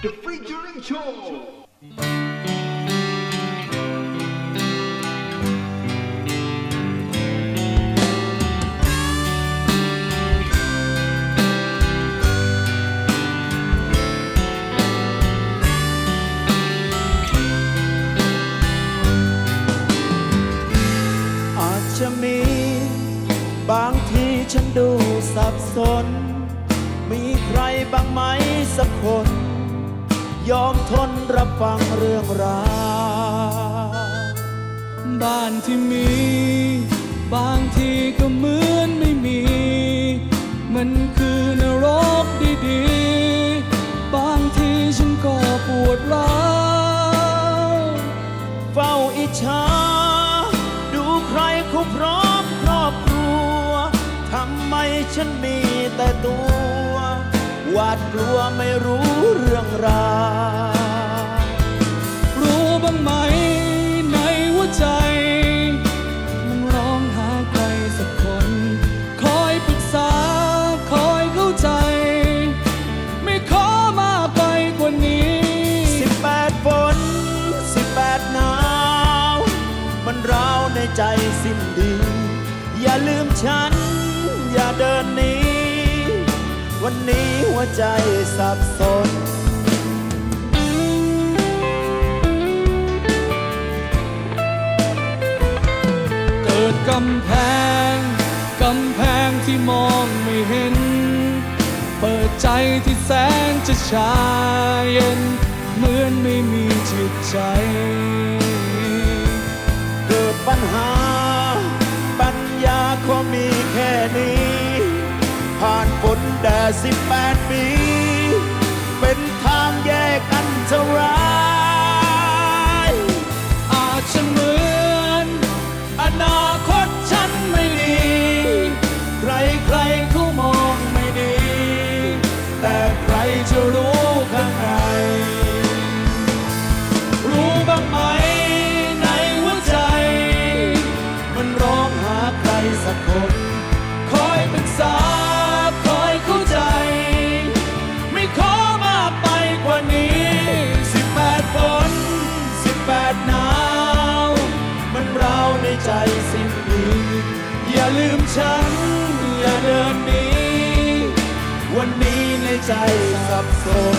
The Featuring Show อาจจะมี บางทีฉันดูสับสน มีใครบ้างไหมสักคน ยอมทนรับฟังเรื่องราวบ้านที่มี บางทีก็เหมือนไม่มี มันคือนรกดีๆ บางทีฉันก็ปวดร้าวเฝ้าอิจฉาดูใครเขาพร้อมครอบครัวทำไมฉันมีแต่ตัว วาดกลัวไม่รู้เรื่องราวรู้บ้างไหมในหัวใจ มันร้องหาใครสักคน คอยปรึกษา คอยเข้าใจ ไม่ขอมากไปกว่านี้ สิบแปดฝนสิบแปดหนาว มันร้าวในใจสิ้นดี อย่าลืมฉัน อย่าเดินหนี วันนี้หัวใจสับสน เกิดกำแพง กำแพงที่มองไม่เห็น เปิดใจที่แสนจะชาเย็น เหมือนไม่มีจิตใจ เกิดปัญหา ปัญญาก็มีแค่นี้ แดดสิบแปดปี เป็นทางแยกอันตรายอาจจะเหมือน อนาคตฉันไม่ดี ใครใครเขามองไม่ดี แต่ใครจะรู้ข้างในรู้บ้างไหมในหัวใจ มันร้องหาใครสักคน กว่านี้สิบแปดฝนสิบแปดหนาว มันเราในใจสิ้นดีอย่าลืมฉัน อย่าเดินหนีวันนี้ในใจสับสน